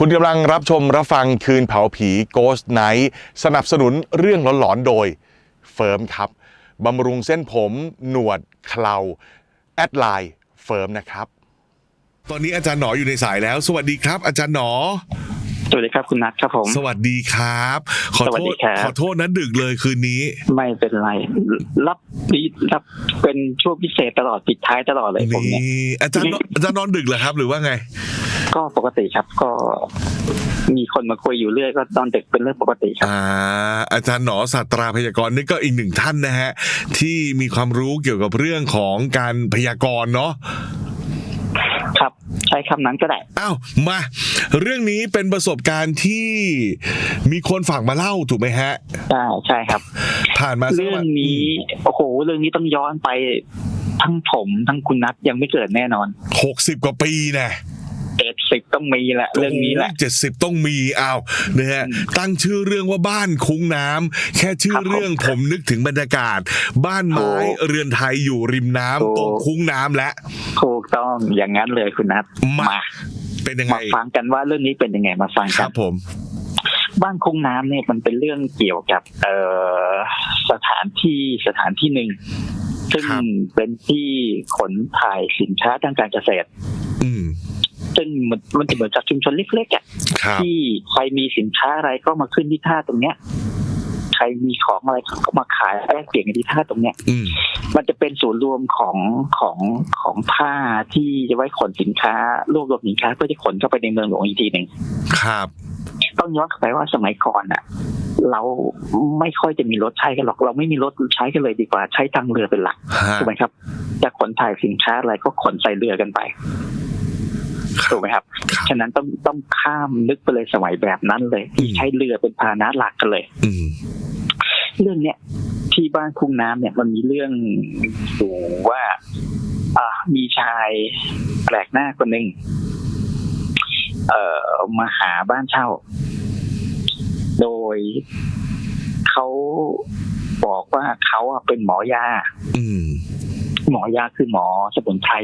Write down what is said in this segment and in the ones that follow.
คุณกำลังรับชมรับฟังคืนเผาผี Ghost Night สนับสนุนเรื่องหลอนๆโดยเฟิร์มครับบำรุงเส้นผม หนวดเคลาแอดไลน์เฟิร์มนะครับ ตอนนี้อาจารย์หนออยู่ในสายแล้ว สวัสดีครับ อาจารย์หนอ วัสดีครับคุณนัทครับผม สวัสดีครับ ขอสวัโทสดีษครับขอโทษนะดึกเลยคืนนี้ ไม่เป็นไร รับดีรับเป็นช่วงพิเศษตลอดปิดท้ายตลอดเลยผมเนี่ยนี่อาจารย์นอนอาจารย์นอนดึกเหรอครับ หรือว่าไง ก็ปกติครับก็มีคนมาคุยอยู่เรื่อยก็ตอนเด็กเป็นเรื่องปกติครับอ่าอาจารย์หนอศาสตราพยากรณ์นี่ก็อีกหนึ่งท่านนะฮะ ที่มีความรู้เกี่ยวกับเรื่องของการพยากรณ์เนาะ ครับ ใช้คำนั้นก็ได้อ้าวมา เรื่องนี้เป็นประสบการณ์ที่มีคนฝากมาเล่าถูกไหมฮะ ใช่ใช่ครับ ผ่านมาสักเรื่อวังนี้โอ้โหเรื่องนี้ต้องย้อนไปทั้งผมทั้งคุณนัทยังไม่เกิดแน่นอน หกสิบกว่าปีนะ เจ็ดสิบต้องมีแหละเรื่องนี้แหละเจ็ดสิบต้องมีอ้าวนะฮะตั้งชื่อเรื่องว่าบ้านคุ้งน้ำแค่ชื่อครับผมเรื่องผมนึกถึงบรรยากาศ บ้านไม้โอ้เรือนไทยอยู่ริมน้ำโอ้ตรงคุ้งน้ำและถูกต้องอย่างนั้นเลยคุณนัทมามาเป็นยังไงมาฟังกันว่าเรื่องนี้เป็นยังไงมาฟังคกัรันบผมบ้านคุ้งน้ำเนี่ยมันเป็นเรื่องเกี่ยวกับเอ่อสถานที่สถานที่หนึ่งซึ่งครับเป็นที่ขนถ่ายสินค้าทางการเกษตร อืมซึ่งมันมันจะเหมือนกับชุมชนเล็กๆอะครับที่ใครมีสินค้าอะไรก็มาขึ้นที่ท่าตรงเนี้ยใครมีของอะไรก็มาขายแลกเปลี่ยนกันที่ท่าตรงเนี้ยอืมมันจะเป็นศูนย์รวมของของของท่าที่จะไว้ขนสินค้ารวบรวมสินค้าเพื่อจะขนเข้าไปในเมืองหลวงอีกทีหนึ่งครับ ต้องย้อนกลับไปว่าสมัยก่อนอะ เราไม่ค่อยจะมีรถใช้กันหรอก เราไม่มีรถใช้กันเลยดีกว่า ใช้ทางเรือเป็นหลักฮะถูกไหมครับจะขนถ่ายสินค้าอะไรก็ขนใส่เรือกันไป ถูกไหมครับครับ ฉะนั้นต้องต้องข้ามนึกไปเลยสมัยแบบนั้นเลยที่อืมใช้เรือเป็นพาหนะหลักกันเลยอืมเรื่องเนี้ยที่บ้านคุ้งน้ำเนี่ยมันมีเรื่องอยู่ว่าอ่ามีชายแปลกหน้าคนหนึ่งเอ่อมาหาบ้านเช่า โดยเขาบอกว่าเขาอะเป็นหมอยา อืม หมอยาคือหมอสมุนไพร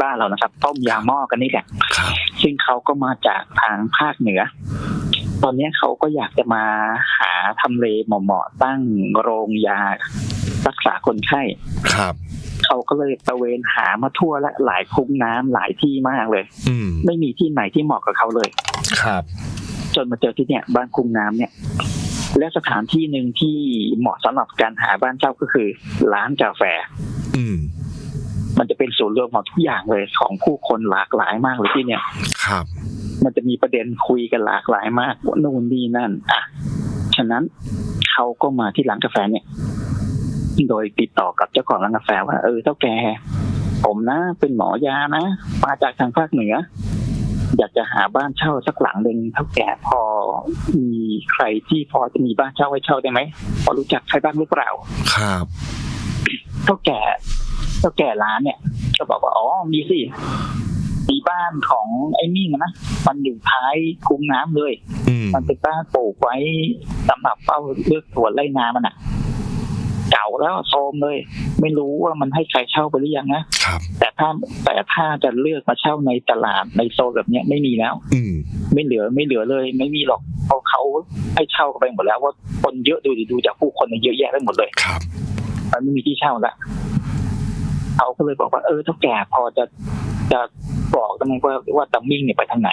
บ้านๆเรานะครับ ต้มยาหม้อกันนี่แหละครับซึ่งเขาก็มาจากทางภาคเหนือ ตอนนี้เขาก็อยากจะมาหาทำเลเหมาะๆตั้งโรงยารักษาคนไข้ครับเขาก็เลยตระเวนหามาทั่วและหลายคุ้งน้ำหลายที่มากเลย อืมไม่มีที่ไหนที่เหมาะกับเขาเลย ครับ จนมาเจอที่เนี่ยบ้านคุ้งน้ำเนี่ย และสถานที่หนึ่งที่เหมาะสำหรับการหาบ้านเช่าก็คือ ร้านกาแฟ อืมมันจะเป็นศูนย์รวมของทุกอย่างเลยของผู้คนหลากหลายมากเลยที่เนี่ย ครับ มันจะมีประเด็นคุยกันหลากหลายมากว่านู่นนี่นั่น อะ ฉะนั้นเขาก็มาที่ร้านกาแฟเนี่ย โดยติดต่อกับเจ้าของร้านกาแฟว่า เออเท่าแก ผมนะ เป็นหมอยานะ มาจากทางภาคเหนือ อยากจะหาบ้านเช่าสักหลังหนึ่งเท่าแก่พอมีใครที่พอจะมีบ้านเช่าไว้เช่าได้ไหมพอรู้จักใครบ้างหรือเปล่า ครับ เท่าแก่เท่าแก่ร้านเนี่ย ก็บอกว่า อ๋อ มีสิ มีบ้านของไอ้นี่นะ มันอยู่ท้ายคุ้งน้ำเลยอืมมันเป็นบ้านปลูกไว้สำหรับเฝ้าเลือกสวนไร่นามันอะ เก่าแล้วโทรมเลย ไม่รู้ว่ามันให้ใครเช่าไปหรือยังนะครับแต่ถ้าแต่ถ้าจะเลือกมาเช่าในตลาดในโซนแบบเนี้ยไม่มีแล้ว อืมไม่เหลือไม่เหลือเลย ไม่มีหรอกเพราะเขาให้เช่ากันไปหมดแล้วว่าคนเยอะดูดิดูจากผู้คนเนี่ยเยอะแยะไปหมดเลยครับ มันไม่มีที่เช่าละเขาก็เลยบอกว่าเออเท่าแก่พอจะจะบอกได้ไหมว่าว่าตัมมิ่งเนี่ยไปทางไหน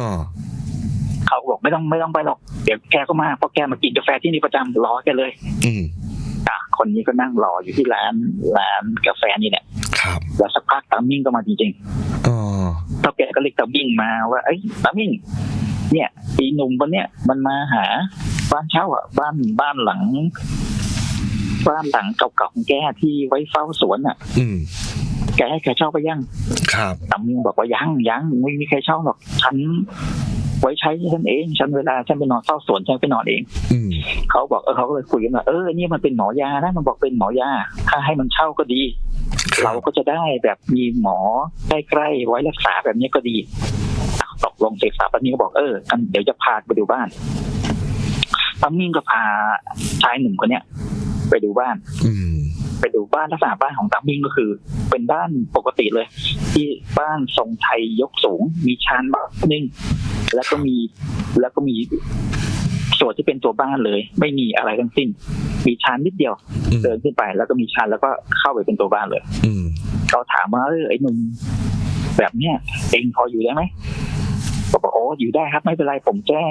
อ๋อเขาก็บอกไม่ต้องไม่ต้องไปหรอกเดี๋ยวแกก็มาเพราะแกมากินกาแฟที่นี่ประจำรอแกเลย อืมอะคนนี้ก็นั่งรออยู่ที่ร้านร้านกาแฟนี่แหละครับแล้วสักพักตัมมิ่งก็มาจริงอ๋อๆเท่าแกก็เรียกตัมมิ่งมาว่าเอ้ยตัมมิ่งเนี่ยอีหนุ่มคนเนี้ยมันมาหาบ้านเช่าอะบ้านบ้านหลัง บ้านหลังเก่าๆของแกที่ไว้เฝ้าสวนอะ อืมแกให้ใครเช่าไปยัง ครับตัมมิ่งบอกว่ายังยังไม่มีใครเช่าหรอกฉันไว้ใช้ฉันเอง ฉันเวลาฉันไปนอนเฝ้าสวนฉันไปนอนเอง อืมเขาบอกเออเขาก็เลยคุยกันว่าเออเนี่ยมันเป็นหมอยานะมันบอกเป็นหมอยา ถ้าให้มันเช่าก็ดี คเราบก็จะได้แบบมีหมอใกล้ๆไว้รักษาแบบนี้ก็ดีอะตกลงเสร็จสับปันนี้ก็บอกเอองั้นเดี๋ยวจะพาไปดูบ้านปัมมิ่งก็พาชายหนุ่มคนเนี้ย ไปดูบ้าน อืมไปดูบ้านลักษณะบ้านของตัมมิ่งก็คือ เป็นบ้านปกติเลย ที่บ้านทรงไทยยกสูง มีชานบ้านหนึ่งแล้วก็มีแล้วก็มีส่วนที่เป็นตัวบ้านเลย ไม่มีอะไรทั้งสิ้น มีชานนิดเดียวอืมเดินขึ้นไป แล้วก็มีชานแล้วก็เข้าไปเป็นตัวบ้านเลย อืมเขาถามว่าเออไอ้หนุ่มแบบเนี้ยเองพออยู่ได้ไหมก็บอกโอ้อยู่ได้ครับ ไม่เป็นไรผมแค่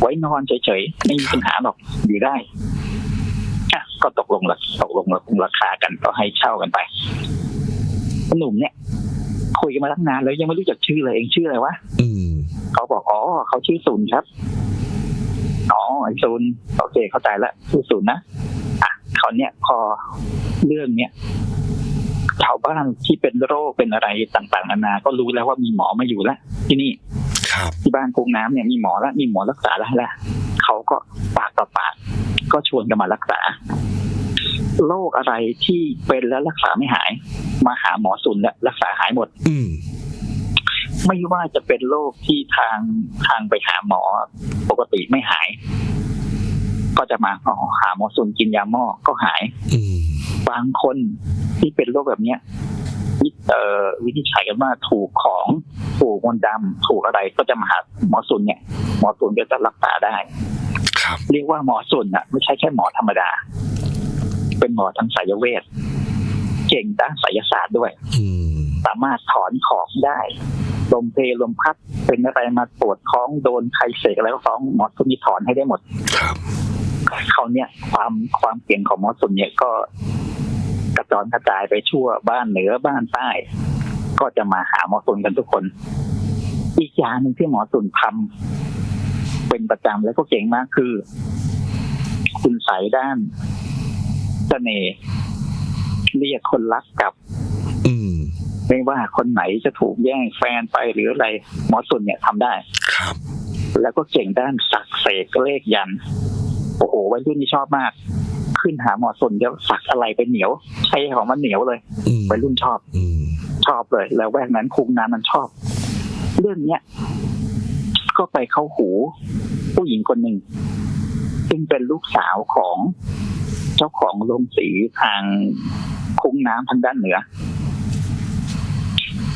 ไว้นอนเฉยๆไม่มีปัญหาหรอกอยู่ได้อะ ก็ตกลงละตกลงราคากันก็ให้เช่ากันไปหนุ่มเนี่ยคุยกันมาตั้งนานแล้วยังไม่รู้จักชื่อเลยเองชื่ออะไรวะอืมเขาบอกอ๋อเขาชื่อศูนย์ครับอ๋อไอ้ศูนย์โอเคเข้าใจแล้วชื่อศูนย์นะอะเขาวเนี่ยพอเรื่องเนี้ยชาวบ้านที่เป็นโรคเป็นอะไรต่างๆนานา ก็รู้แล้วว่ามีหมอมาอยู่แล้วที่นี่ครับที่บ้านกรุงน้ำเนี่ยมีหมอแล้วมีหมอรักษาแล้วแหละเขาก็ปากต่อปาก ก็ชวนกันมารักษา โรคอะไรที่เป็นแล้วรักษาไม่หาย มาหาหมอสุนแล้วรักษาหายหมด อืมไม่ว่าจะเป็นโรคที่ทางทางไปหาหมอ ปกติไม่หาย ก็จะมาอ๋อหาหมอสุนกินยาหม้อก็หายอืมบางคนที่เป็นโรคแบบเนี้ยวิเอ่อวินิจฉัยกันว่าถูกของถูกมนต์ดำถูกอะไรก็จะมาหาหมอสุนเนี่ย หมอสุนก็จะรักษาได้ครับ เรียกว่าหมอสุนอะไม่ใช่แค่หมอธรรมดา เป็นหมอทางสายเวทเก่งด้านไสยศาสตร์ด้วยอืมสามารถถอนของได้ลมเพลลมพัดเป็นอะไรมาปวดท้องโดนใครเสกอะไรก็ฟ้องหมอสุนนี่ถอนให้ได้หมดครับเขาเนี่ยความความเก่งของหมอสุนเนี่ยก็กระจรกระจายไปชั่วบ้านเหนือบ้านใต้ ก็จะมาหาหมอสุนกันทุกคน อีกอย่างหนึ่งที่หมอสุนทำ เป็นประจำแล้วก็เก่งมากคือ คุณใสยด้านเสน่ห์เรียกคนรักกลับ อืมไม่ว่าคนไหนจะถูกแย่งแฟนไปหรืออะไร หมอสุนเนี่ยทำได้ ครับ แล้วก็เก่งด้านสักเสกเลขยัน โอ้โหวัยรุ่นนี่ชอบมาก ขึ้นหาหมอสุนจะสักอะไรไปเหนียว ใช้ของมันเหนียวเลยอืมวัยรุ่นชอบอืมชอบเลย แล้วแวกนั้นคุมน้ำมันชอบ เรื่องเนี้ย ก็ไปเข้าหู ผู้หญิงคนหนึ่ง ซึ่งเป็นลูกสาวของเจ้าของโรงสีทางคุ้งน้ำทางด้านเหนือ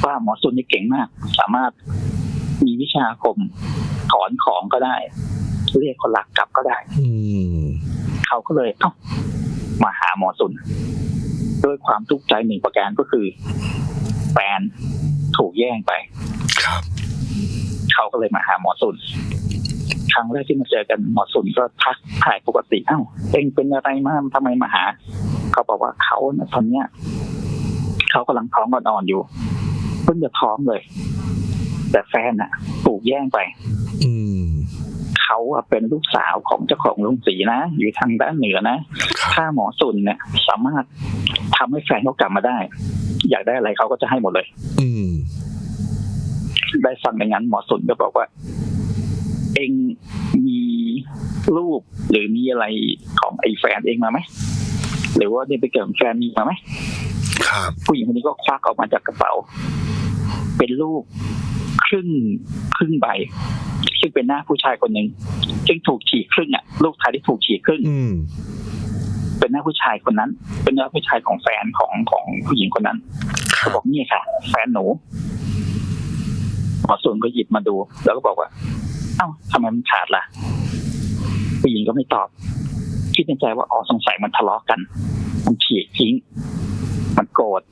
ว่าหมอสุนนี่เก่งมาก สามารถมีวิชาอาคมถอนของก็ได้ เรียกคนหลักกลับก็ได้อืมเขาก็เลยเอ้ามาหาหมอสุนด้วยความทุกข์ใจหนึ่งประการก็คือ แฟนถูกแย่งไป ครับ เขาก็เลยมาหาหมอสุนครั้งแรกที่มาเจอกันหมอสุนก็ทักถ่ายปกติเอ้าเองเป็นอะไรมาทำไมมาหา เขาบอกว่าเขาเนี่ยตอนเนี้ยเขากำลังท้องอ่อนๆอยู่เพิ่งจะท้องเลย แต่แฟนน่ะถูกแย่งไป อืมเขาอะเป็นลูกสาวของเจ้าของโรงสีนะ อยู่ทางด้านเหนือนะครับถ้าหมอสุนเนี่ย สามารถทำให้แฟนเขากลับมาได้ อยากได้อะไรเขาก็จะให้หมดเลย อืม ได้ฟังอย่างนั้นหมอสุนก็บอกว่า เองมีรูปหรือมีอะไรของไอ้แฟนเองมาไหมหรือว่าเนี่ยไปเกิดแฟนมีมาไหมครับผู้หญิงคนนี้ก็ควักออกมาจากกระเป๋า เป็นรูปครึ่งครึ่งใบ ซึ่งเป็นหน้าผู้ชายคนหนึ่งซึ่งถูกฉีกครึ่งอะรูปถ่ายที่ถูกฉีกครึ่งอืมเป็นหน้าผู้ชายคนนั้น เป็นหน้าผู้ชายของแฟนของของผู้หญิงคนนั้นคเขารับบอกนี่ค่ะ แฟนหนู หมอส่วนก็หยิบมาดู แล้วก็บอกว่า เอ้าทำไมมันขาดล่ะผู้หญิงก็ไม่ตอบ คิดในใจว่าอ๋อสงสัยมันทะเลาะกัน มันฉีกทิ้ง มันโกรธ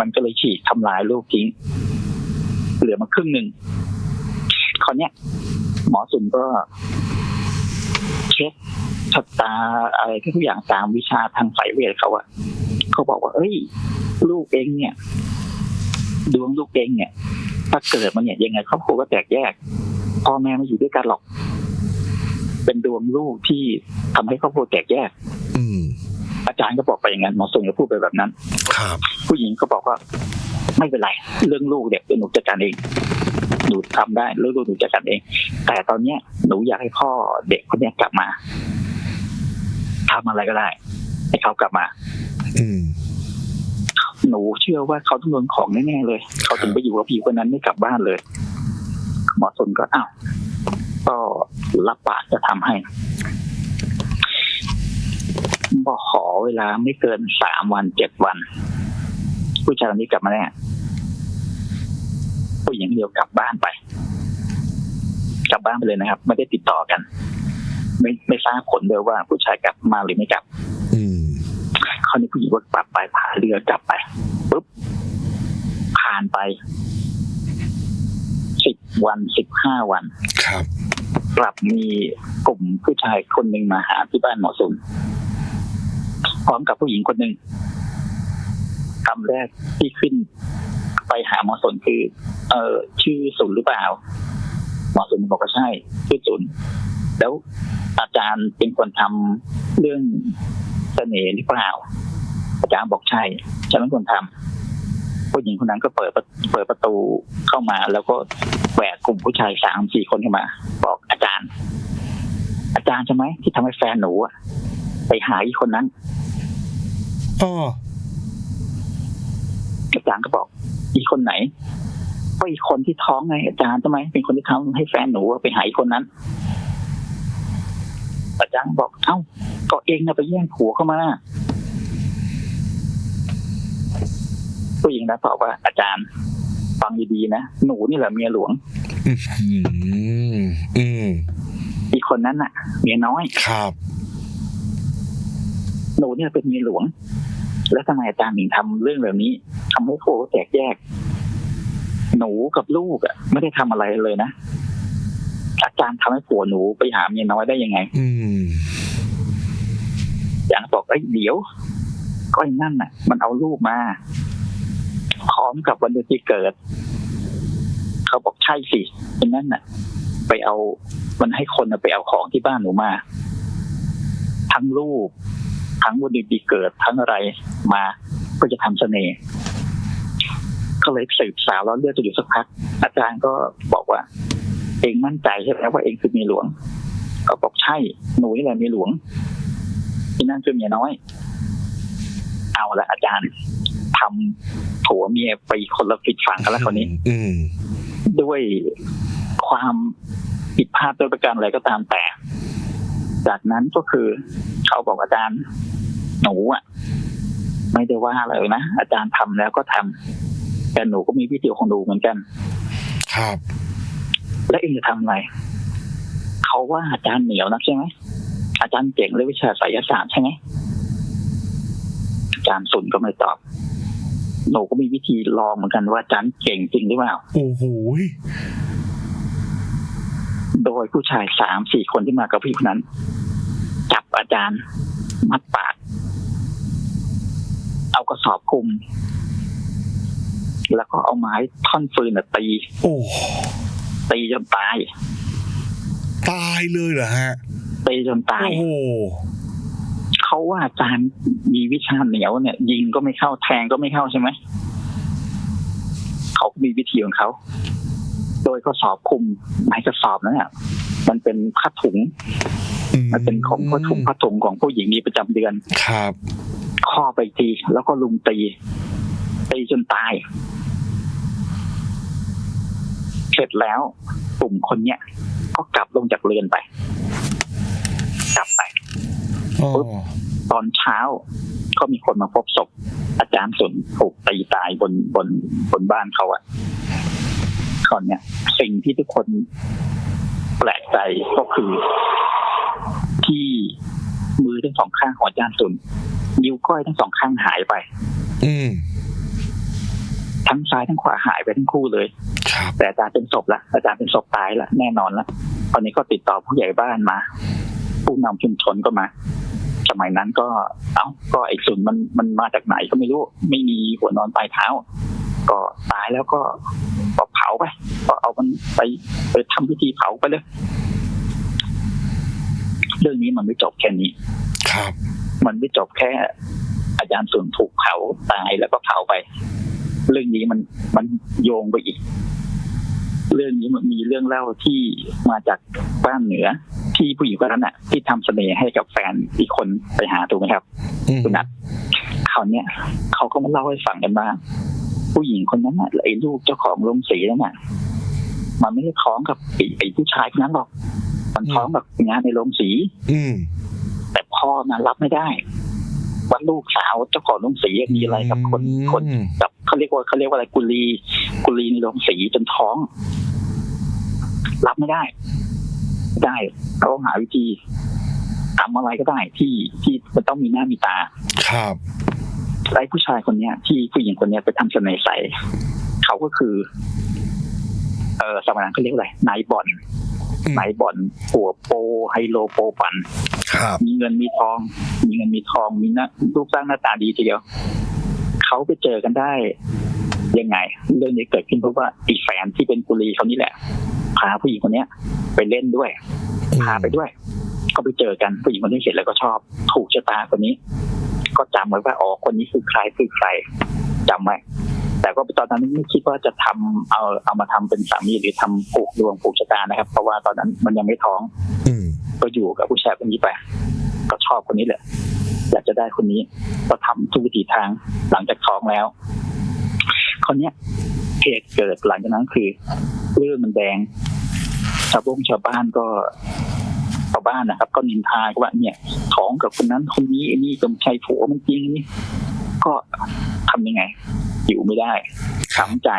มันก็เลยฉีกทำลายลูกทิ้ง เหลือมาครึ่งหนึ่งคราวเนี้ย หมอสุนก็เช็คชะตาอะไรทุกอย่างตามวิชาทางสายเวทเขาอะเขาบอกว่า เอ้ย ลูกเองเนี่ย ดวงลูกเองเนี่ย ถ้าเกิดมันเนี่ยยังไงครอบครัวก็แตกแยกพ่อแม่ไม่อยู่ด้วยกันหรอก เป็นดวงลูกที่ทำให้ครอบครัวแตกแยก อืมอาจารย์ก็บอกไปอย่างนั้นหมอสุนก็พูดไปแบบนั้น ครับ ผู้หญิงก็บอกว่า ไม่เป็นไร เรื่องลูกเด็กเดี๋ยวหนูจัดการเองหนูทำได้เรื่องลูกหนูจัดการเอง แต่ตอนเนี้ยหนูอยากให้พ่อเด็กคนเนี้ยกลับมาทำอะไรก็ได้ ให้เขากลับมา อืม หนูเชื่อว่าเขาต้องโดนของแน่ๆเลย เขาถึงไปอยู่กับพี่คนนั้นไม่กลับบ้านเลย หมอสนก็อ้าวก็รับปากจะทำให้บอกขอเวลาไม่เกินสามวันเจ็ดวัน ผู้ชายคนนี้กลับมาแน่ผู้หญิงเดียวกลับบ้านไป กลับบ้านไปเลยนะครับ ไม่ได้ติดต่อกัน ไม่ไม่ทราบผลเลยว่าผู้ชายกลับมาหรือไม่กลับ คราวนี้ผู้หญิงก็กลับไปพาเรือกลับไปปุ๊บผ่านไปสิบวันสิบห้าวัน ครับ กลับมีกลุ่มผู้ชายคนหนึ่งมาหาที่บ้านหมอสุนพร้อมกับผู้หญิงคนหนึ่งคำแรกที่ขึ้นไปหาหมอสนคือ เออชื่อสุนหรือเปล่า หมอสุนบอกว่าใช่ ชื่อสุน แล้วอาจารย์เป็นคนทำเรื่อง เสน่ห์หรือเปล่าอาจารย์บอกใช่ฉันเป็นคนทำผู้หญิงคนนั้นก็เปิดประเปิดประตูเข้ามา แล้วก็แหวกกลุ่มผู้ชายสามสี่คนเข้ามา บอกอาจารย์ อาจารย์ใช่ไหมที่ทำให้แฟนหนูอะไปหาอีกคนนั้นอ๋ออาจารย์ก็บอก อีกคนไหนก็อีกคนที่ท้องไงอาจารย์ทำไมเป็นคนที่ทำให้แฟนหนูอะไปหาอีกคนนั้นอาจารย์บอกเอ้า ก็เองนะไปแย่งผัวเข้ามาผู้หญิงนะตอบว่าอาจารย์ฟังดีๆนะหนูนี่แหละเมียหลวงอืมอืมอีกคนนั้นน่ะ เมียน้อยครับ หนูเนี่ยเป็นเมียหลวง แล้วทำไมอาจารย์ถึงทำเรื่องแบบนี้ทำให้โคแตกแยก หนูกับลูกอะ ไม่ได้ทำอะไรเลยนะอาจารย์ทำให้ผัวหนูไปหาเมียน้อยได้ยังไง อืม อาจารย์บอกเอ้ยเดี๋ยวก็ไอ้นั่นน่ะ มันเอาลูกมาพร้อมกับวันเดือนที่เกิด เขาบอกใช่สิไอ้นั่นน่ะ ไปเอามันให้คนไปเอาของที่บ้านหนูมา ทั้งลูกทั้งวันเดือนปีเกิด ทั้งอะไรมาก็จะทำเสน่ห์ก็เลยสืบสาวแล้วเลือกจะอยู่สักพัก อาจารย์ก็บอกว่า เองมั่นใจใช่ไหมว่าเองคือมีหลวง ก็บอกใช่หนูนี่แหละมีหลวง ที่นั่นคือเมียน้อย เอาละอาจารย์ทำผัวเมียไปคนละผิดฝั่งกันแล้วคราวนี้ อืมด้วยความผิดพลาดด้วยประการอะไรก็ตามแต่ จากนั้นก็คือเขาบอกอาจารย์หนูอะ ไม่ได้ว่าอะไรนะอาจารย์ทำแล้วก็ทำแต่หนูก็มีวิธีของหนูเหมือนกัน ครับ แล้วเองจะทำอะไรเขาว่าอาจารย์เหนียวนักใช่ไหม อาจารย์เก่งเรื่องวิชาไสยศาสตร์ใช่ไหมอาจารย์สุนก็ไม่ตอบ หนูก็มีวิธีลองเหมือนกันว่าอาจารย์เก่งจริงหรือเปล่าโอ้โหยโดยผู้ชายสามสี่คนที่มากับพี่คนนั้น จับอาจารย์ มัดปาก เอากระสอบคลุม แล้วก็เอาไม้ท่อนฟืนน่ะตีโอ้ตีจนตาย ตายเลยเหรอฮะ ตีจนตาย โอ้โหเขาว่าอาจารย์มีวิชาเหนียวเนี่ย ยิงก็ไม่เข้าแทงก็ไม่เข้าใช่ไหม เขาก็มีวิธีของเขา โดยกระสอบคลุมไม้กระสอบนั้นอะมันเป็นผ้าถุง มันเป็นของผ้าถุงผ้าถุงของผู้หญิงมีประจำเดือน ครับ ข้อไปทีแล้วก็ลุมตี ตีจนตายเสร็จแล้วกลุ่มคนเนี้ยก็กลับลงจากเรือนไป กลับไปอ๋อตอนเช้าก็มีคนมาพบศพ อาจารย์สุนถูกตีตายบนบนบนบ้านเขาอะก่อนเนี่ยสิ่งที่ทุกคนแปลกใจก็คือ ที่มือทั้งสองข้างของอาจารย์สุนนิ้วก้อยทั้งสองข้างหายไป อืมทั้งซ้ายทั้งขวาหายไปทั้งคู่เลยครับแต่อาจารย์เป็นศพละอาจารย์เป็นศพตายละแน่นอนละตอนนี้ก็ติดต่อผู้ใหญ่บ้านมา ผู้นำชุมชนก็มา สมัยนั้นก็ เอ้าก็ไอ้สุนมันมันมาจากไหนก็ไม่รู้ ไม่มีหัวนอนปลายเท้า ก็ตายแล้วก็ก็เผาไป ก็เอามันไปไปทำพิธีเผาไปเลย เรื่องนี้มันไม่จบแค่นี้ ครับ มันไม่จบแค่ อาจารย์สุนถูกเผาตายแล้วก็เผาไป เรื่องนี้มันมันโยงไปอีกเรื่องนี้มันมีเรื่องเล่าที่มาจากบ้านเหนือ ที่ผู้หญิงคนนั้นน่ะ ที่ทำเสน่ห์ให้กับแฟนอีกคนไปหาถูกไหมครับอืมคุณนัทเขาวเนี่ยเขาก็มาเล่าให้ฟังกันว่าผู้หญิงคนนั้นน่ะไอ้ลูกเจ้าของโรงสีนั่นน่ะมันไม่ได้ท้องกับไอ้ไอ้ผู้ชายคนนั้นหรอก มันท้องกับงานในโรงสี อืมแต่พ่อนะรับไม่ได้ว่าลูกสาวเจ้าของโรงสีมีอะไรกับคนคนอืมกับเขาเรียกว่าเขาเรียกว่าอะไรกุลีกุลีในโรงสีจนท้อง รับไม่ได้ ได้เขาหาวิธีทำอะไรก็ได้ที่ที่มันต้องมีหน้ามีตา ครับไอ้ผู้ชายคนเนี้ย ที่ผู้หญิงคนเนี้ยไปทำเสน่ห์ใส่เขาก็คือ เออสมัยนั้นเขาเรียกอะไรนายบอลอืมนายบอลปัวโปไฮโลโปปันครับ มีเงินมีทอง มีเงินมีทองมีหน้ารูปร่างหน้าตาดีทีเดียวเขาไปเจอกันได้ยังไง เรื่องนี้เกิดขึ้นเพราะว่าอีแฟนที่เป็นกุลีเขานี่แหละ พาผู้หญิงคนเนี้ย ไปเล่นด้วย พาไปด้วย ก็ไปเจอกันผู้หญิงคนนี้เห็นแล้วก็ชอบ ถูกชะตาคนนี้ ก็จำไว้ว่าอ๋อคนนี้คือใครคือใครจำไว้แต่ก็ตอนนั้นไม่คิดว่าจะทำเอาเอามาทำเป็นสามีหรือทำผูกดวงผูกชะตานะครับ เพราะว่าตอนนั้นมันยังไม่ท้อง อืม ก็อยู่กับผู้ชายคนนี้ไป ก็ชอบคนนี้แหละอยากจะได้คนนี้ ก็ทำทุกวิถีทางหลังจากท้องแล้วคนเนี้ย เหตุเกิดหลังจากนั้นคือเรื่องมันแดง ชาวบ้งชาวบ้านก็ชาวบ้านนะครับ ก็นินทาว่าเนี่ยท้องกับคนนั้นคนนี้ไอ้นี่ก็ใช่ผัวมันจริงนี่ก็ทำยังไง อยู่ไม่ได้ช้ำใจ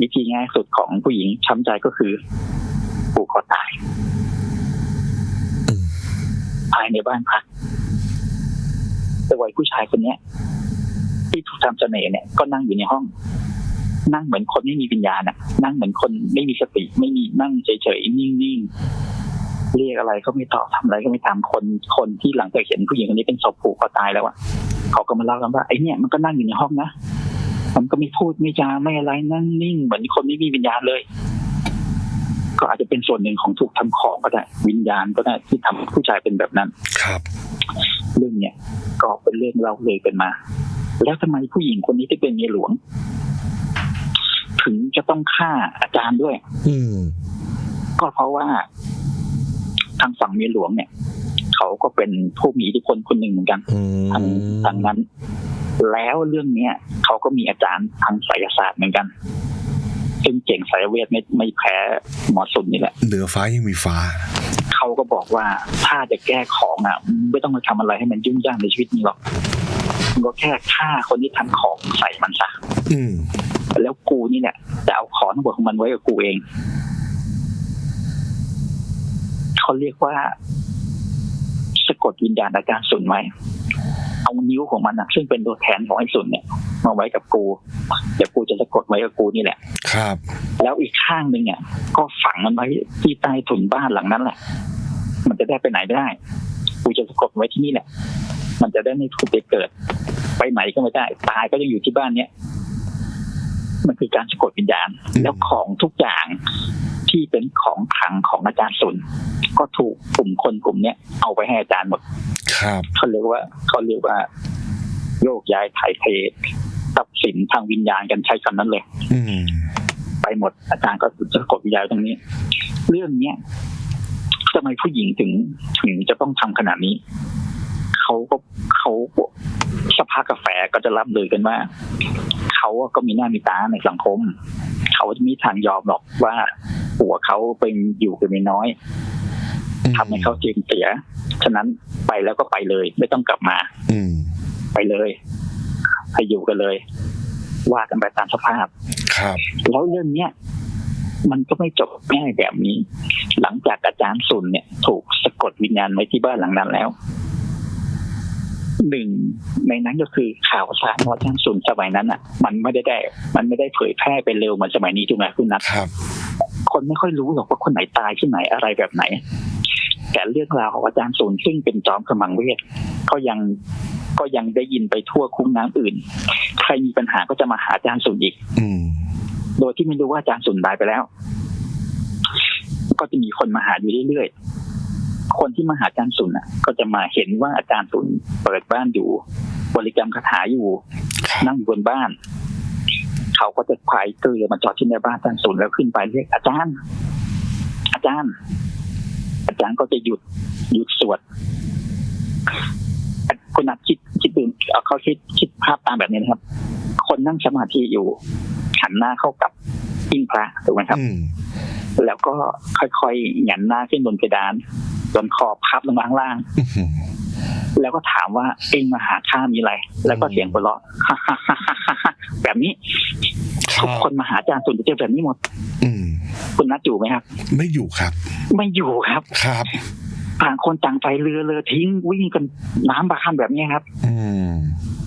วิธีง่ายสุดของผู้หญิงช้ำใจก็คือผูกคอตายภายในบ้านพักแต่วัยผู้ชายคนเนี้ย ที่ถูกทำเสน่ห์เนี่ยก็นั่งอยู่ในห้อง นั่งเหมือนคนไม่มีวิญญาณอะนั่งเหมือนคนไม่มีสติไม่มีนั่งเฉยๆนิ่งๆเรียกอะไรก็ไม่ตอบทำอะไรก็ไม่ทำคนคนที่หลังจากเห็นผู้หญิงคนนี้เป็นศพผูกคอตายแล้วอะเขาก็มาเล่ากันว่าไอ้เนี่ยมันก็นั่งอยู่ในห้องนะมันก็ไม่พูดไม่จาไม่อะไรนั่งนิ่งเหมือนคนไม่มีวิญญาณเลย ก็อาจจะเป็นส่วนหนึ่งของถูกทำของก็ได้วิญญาณก็ได้ที่ทำผู้ชายเป็นแบบนั้น ครับ เรื่องเนี้ยก็เป็นเรื่องเล่าเลยกันมา แล้วทำไมผู้หญิงคนนี้ที่เป็นเมียหลวง ถึงจะต้องฆ่าอาจารย์ด้วย อืมก็เพราะว่าทางฝั่งเมียหลวงเนี่ย เขาก็เป็นผู้มีอิทธิพลคนหนึ่งเหมือนกันอืมทางทางนั้น แล้วเรื่องเนี้ยเขาก็มีอาจารย์ทางไสยศาสตร์เหมือนกันซึ่งเก่งสายเวทไม่ไม่แพ้หมอสุนนี่แหละเหนือฟ้ายังมีฟ้า เขาก็บอกว่าถ้าจะแก้ของอะ ไม่ต้องมาทำอะไรให้มันยุ่งยากในชีวิตนี้หรอก มึงก็แค่ฆ่าคนที่ทำของใส่มันซะอืมแล้วกูนี่เนี่ยจะเอาของทั้งหมดของมันไว้กับกูเองเขาเรียกว่าสะกดวิญญาณอาจารย์สุนไว้เอานิ้วของมันนะซึ่งเป็นตัวแทนของไอ้สุนเนี่ย มาไว้กับกูเดี๋ยวกูจะสะกดไว้กับกูนี่แหละ ครับ แล้วอีกข้างหนึ่งเนี่ยก็ฝังมันไว้ที่ใต้ถุนบ้านหลังนั้นแหละ มันจะได้ไปไหนไม่ได้ กูจะสะกดไว้ที่นี่แหละ มันจะได้ไม่ถูกไปเกิด ไปไหนก็ไม่ได้ ตายก็ยังอยู่ที่บ้านเนี่ยมันคือการสะกดวิญญาณ แล้วของทุกอย่างที่เป็นของขลังของอาจารย์สุน ก็ถูกกลุ่มคนกลุ่มเนี้ยเอาไปให้อาจารย์หมด ครับเขาเรียกว่าเขาเรียกว่า โยกย้ายถ่ายเททรัพย์สินทางวิญญาณกันใช้คำนั้นเลย อืมไปหมดอาจารย์ก็จะกดวิญญาณตรงนี้ เรื่องเนี้ยทำไมผู้หญิงถึงถึงจะต้องทำขนาดนี้ เขาก็เขาสภากาแฟก็จะรับเลยกันว่าเขาก็มีหน้ามีตาในสังคม เขาจะไมมีทางยอมหรอกว่าผัวเขาเป็นอยู่กับเมียน้อยทำให้เขาเจียงเสีย ฉะนั้นไปแล้วก็ไปเลย ไม่ต้องกลับมา อืมไปเลยให้อยู่กันเลยว่ากันไปตามสภาพ ครับ แล้วเรื่องเนี้ยมันก็ไม่จบง่ายแบบนี้ หลังจากอาจารย์สุนเนี่ย ถูกสะกดวิญญาณไว้ที่บ้านหลังนั้นแล้ว หนึ่งในนั้นก็คือข่าวสารของอาจารย์สุนสมัยนั้นอะ มันไม่ได้ได้ มันไม่ได้เผยแพร่ไปเร็วเหมือนสมัยนี้ถูกไหมคุณนัทครับ คนไม่ค่อยรู้หรอกว่าคนไหนตายที่ไหนอะไรแบบไหน แต่เรื่องราวของอาจารย์สุนซึ่งเป็นจอมขมังเวทก็ยังก็ยังได้ยินไปทั่วคุ้งน้ำอื่น ใครมีปัญหาก็จะมาหาอาจารย์สุนอีก อืมโดยที่ไม่รู้ว่าอาจารย์สุนตายไปแล้ว ก็จะมีคนมาหาอยู่เรื่อยๆ คนที่มาหาอาจารย์สุนอะก็จะมาเห็นว่าอาจารย์สุนเปิดบ้านอยู่ บริกรรมคาถาอยู่ครับนั่งอยู่บนบ้าน เขาก็จะพายเกลือมาจอดที่หน้าบ้านอาจารย์สุนแล้วขึ้นไปเรียกอาจารย์ อาจารย์ อาจารย์ก็จะหยุดหยุดสวดคนนักคิดคิดดูเอาเขาคิดคิดภาพตามแบบนี้นะครับ คนนั่งสมาธิอยู่หันหน้าเข้ากับอิงพระถูกไหมครับอืมแล้วก็ค่อยๆหยันหน้าขึ้นบนเพดาน จนคอพับลงมาข้างล่างอื้อหือแล้วก็ถามว่าเองมาหาข้ามีอะไร แล้วก็เสียงหัวเราะแบบนี้ครัทุกบคนมาหาอาจารย์ส่วนจะเจอแบบนี้หมด อืมคุณนัดอยู่ไหมครับ ไม่อยู่ครับ ไม่อยู่ครับ ครับต่างคนต่างไปเรือเรือทิ้งวิ่งกันน้ำบาข้ามแบบนี้ครับ อืม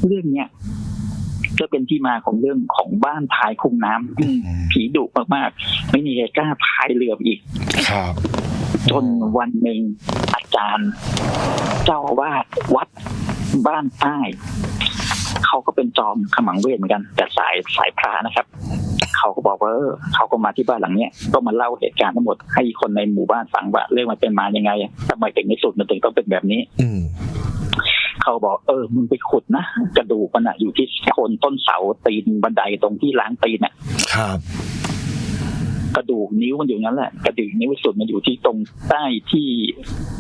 เรื่องเนี้ยก็เป็นที่มาของเรื่องของบ้านพายคุ้งน้ำซึ่งผีดุมากๆ ไม่มีใครกล้าพายเรือไปอีก ครับ จนวันหนึ่งอาจารย์ เจ้าอาวาดวัดบ้านใต้เขาก็เป็นจอมขมังเวทเหมือนกัน แต่สายสายพระนะครับเขาก็บอกว่าเออเขาก็มาที่บ้านหลังเนี้ยก็มาเล่าเหตุการณ์ทั้งหมดให้คนในหมู่บ้านฟังว่าเรื่องมันเป็นมายังไงทำไมถึงในสุดมันถึงต้องเป็นแบบนี้ อืมเขาบอกเออมึงไปขุดนะกระดูกมันอะอยู่ที่โคนต้นเสาตีนบันไดตรงที่ล้างตีนอะครับ กระดูกนิ้วมันอยู่นั้นแหละกระดูกนิ้วสุดมันอยู่ที่ตรงใต้ที่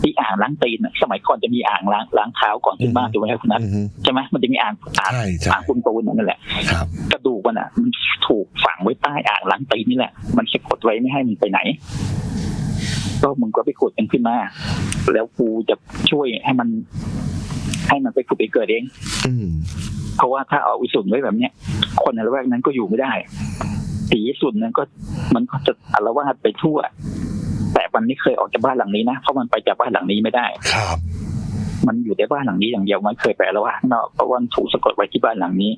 ที่อ่างล้างตีนอะสมัยก่อนจะมีอ่างล้างล้างเท้าก่อนขึ้นบ้านถูกไหมครับคุณนัทอืมใช่ไหมมันจะมีอ่างอ่างใช่ใช่อ่างปูนปูนนั่นแหละครับกระดูกมันอะมันถูกฝังไว้ใต้อ่างล้างตีนนี่แหละ มันสะกดไว้ไม่ให้มันไปไหนก็มึงก็ไปขุดกันขึ้นมา แล้วกูจะช่วยให้มัน ให้มันไปขุดไปเกิดเอง อืมเพราะว่าถ้าเอาวิสุนไว้แบบเนี้ยคนในละแวกนั้นก็อยู่ไม่ได้ ผีสุนนั้นก็มันก็จะอารวาสไปทั่ว แต่มันไม่เคยออกจากบ้านหลังนี้นะเพราะมันไปจากบ้านหลังนี้ไม่ได้ครับมันอยู่ในบ้านหลังนี้อย่างเดียวมันเคยไปอารวาสข้างนอกเพราะว่ามันถูกสะกดไว้ที่บ้านหลังนี้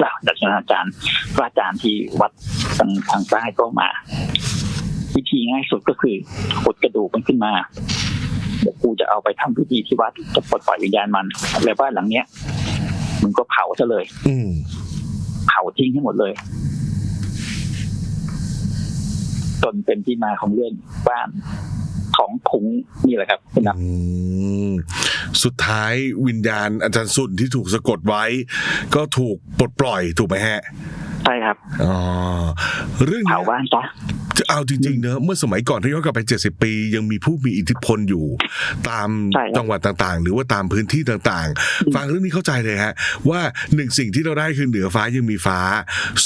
แล้วดัชนาจารย์พระอาจารย์ที่วัดทางทางใต้ก็มา วิธีง่ายสุดก็คือขุดกระดูกมันขึ้นมาเดี๋ยวกูจะเอาไปทำพิธีที่วัดจะปลดปล่อยวิญญาณมันแล้วบ้านหลังเนี้ยมึงก็เผาซะเลย อืมเผาทิ้งให้หมดเลย จนเป็นที่มาของเรื่องบ้านของคุงนี่แหละครับคุณนับอืมสุดท้ายวิญญาณอาจารย์สุนที่ถูกสะกดไว้ ก็ถูกปลดปล่อยถูกไหมฮะ ใช่ครับอ๋อเรื่องเผานี้บ้านซะจะ เอาจริงๆเนอะเมื่อสมัยก่อนที่ย้อนกลับไป 70 ปี ยังมีผู้มีอิทธิพลอยู่ ตามใช่ครับจังหวัดต่างๆ หรือว่าตามพื้นที่ต่างๆ ฟังเรื่องนี้เข้าใจเลยฮะ ว่าหนึ่งสิ่งที่เราได้คือเหนือฟ้ายังมีฟ้า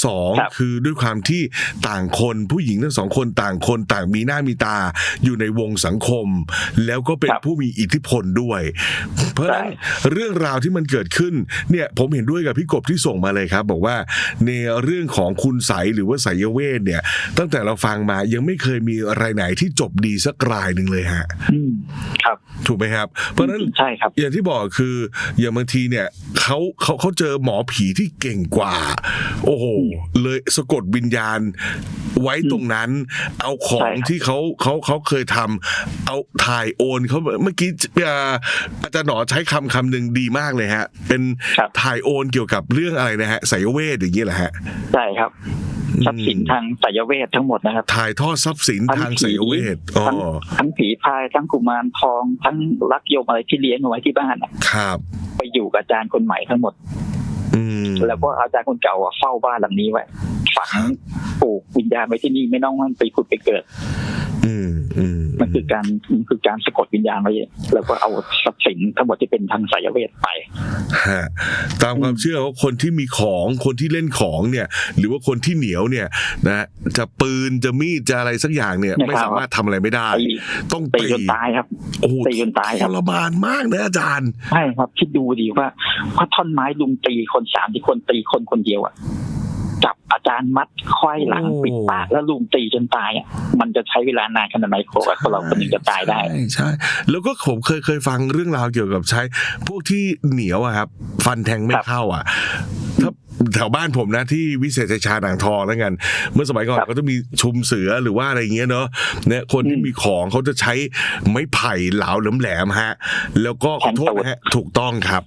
สองครับคือด้วยความที่ต่างคนผู้หญิงทั้งสองคนต่างคนต่างมีหน้ามีตาอยู่ในวงสังคม แล้วก็เป็นครับผู้มีอิทธิพลด้วย เพราะฉะนั้นใช่เรื่องราวที่มันเกิดขึ้นเนี่ยผมเห็นด้วยกับพี่กบที่ส่งมาเลยครับ บอกว่าในเรื่องของคุณใสยหรือว่าไสยเวทเนี่ย ตั้งแต่เราฟังมา ยังไม่เคยมีอะไรไหนที่จบดีสักรายหนึ่งเลยฮะอืมครับ ถูกไหมครับ เพราะฉะนั้นใช่ครับ อย่างที่บอกคือ อย่างบางทีเนี่ยเขาเขาเขาเจอหมอผีที่เก่งกว่า โอ้โหเลยสะกดวิญญาณไว้ตรงนั้น เอาของใช่ครับที่เขาเขาเขาเคยทำเอาถ่ายโอนเขาเมื่อกี้เอ่ออาจารย์หนอใช้คำคำหนึ่งดีมากเลยฮะ เป็นครับถ่ายโอนเกี่ยวกับเรื่องอะไรนะฮะไสยเวทอย่างนี้แหละฮะใช่ครับ ทรัพย์สินทางไสยเวททั้งหมดนะครับ ถ่ายทอดทรัพย์สินทางไสยเวทอ๋อทั้งทั้งผีพายทั้งกุมารทอง ทั้งลักโยมอะไรที่เลี้ยงเอาไว้ที่บ้านอะครับ ไปอยู่กับอาจารย์คนใหม่ทั้งหมด อืม แล้วก็อาจารย์คนเก่าอะเฝ้าบ้านหลังนี้ไว้ฝังปลูกวิญญาณไว้ที่นี่ไม่ต้องมันไปผุดไปเกิด อืมอืมมันคือการมันคือการสะกดวิญญาณไว้แล้วก็เอาทรัพย์สินทั้งหมดที่เป็นทางไสยเวทไปฮะตามความเชื่อว่าคนที่มีของคนที่เล่นของเนี่ย หรือว่าคนที่เหนียวเนี่ยนะจะปืนจะมีดจะอะไรสักอย่างเนี่ย ไม่ไม่ครับสามารถทำอะไรไม่ได้ตีต้องตีตีจนตายครับโอ้โหตีจนตายคทรับรมานมากนะอาจารย์ใช่ครับคิดดูดีว่าว่าท่อนไม้ลุมตีคนสามที่คนตีคนคนเดียวอะจับอาจารย์มัดค่อยหลังโอ้ปิดปากแล้วลุมตีจนตายอะมันจะใช้เวลานานขนาดไหนกว่าคนเราคนหนึ่งจะตายได้ใช่ใช่แล้วก็ผมเคยเคยฟังเรื่องราวเกี่ยวกับใช้ พวกที่เหนียวอะครับ ฟันแทงไม่ครับเข้าอะถ้าแถวบ้านผมนะที่วิเศษชัยชาญอ่างทองแล้วกัน เมื่อสมัยก่อนครับเขาจะมีชุมเสือหรือว่าอะไรอย่างเงี้ยเนาะเนี่ยคนที่อืมมีของเขาจะใช้ไม้ไผ่เหลาแหลมๆฮะ แล้วก็ขอโทษนะฮะถูกต้องครับ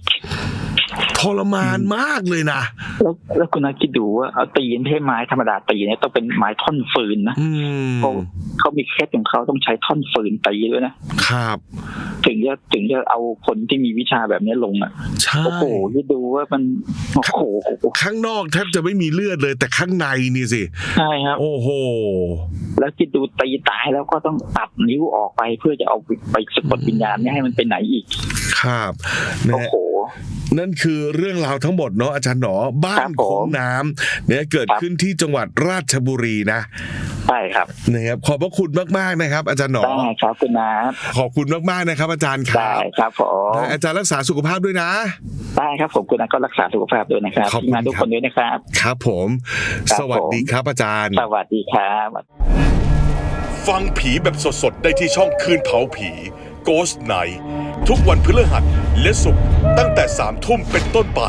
ทรมานมากเลยนะ แล้วแล้วคุณนัทคิดดูว่าเอาตีไม่ใช่ไม้ธรรมดาตีเนี่ยต้องเป็นไม้ท่อนฟืนนะอืมเขาเขามีเคล็ดของเขาต้องใช้ท่อนฟืนตีด้วยนะครับ ถึงจะถึงจะเอาคนที่มีวิชาแบบนี้ลงอะใช่โอ้โหคิดดูว่ามันโอ้โหข้างนอกแทบจะไม่มีเลือดเลย แต่ข้างในนี่สิใช่ครับ โอ้โหแล้วคิดดูตีตายแล้วก็ต้องตัดนิ้วออกไปเพื่อจะเอาไปสะกดวิญญาณไม่ให้มันไปไหนอีก ครับนะโอ้ฮะโห นั่นคือเรื่องราวทั้งหมดเนาะอาจารย์หนอบ้าครันบผมโค้งน้ำเนี่ยเกิดครับขึ้นที่จังหวัดราชบุรีนะใช่ครับนะครับขอบพระคุณมากๆนะครับ อาจารย์หนอได้ครับคุณนัทขอบคุณมากๆนะครับ อาจารย์ครัได้บครับผมได้อาจารย์รักษาสุขภาพด้วยนะได้ครับผมคุณนัทก็รักษาสุขภาพด้วยนะครับขอบคุณทีมงานทุกครับคนด้วยนะครับ ครับผมครับสวัสดีผมครับอาจารย์ สวัสดีครับ ฟังผีแบบสดๆ ได้ที่ช่องคืนเผาผี Ghost Night ทุกวันพฤหัสและศุกร์ตั้งแต่3ทุ่มเป็นต้นไป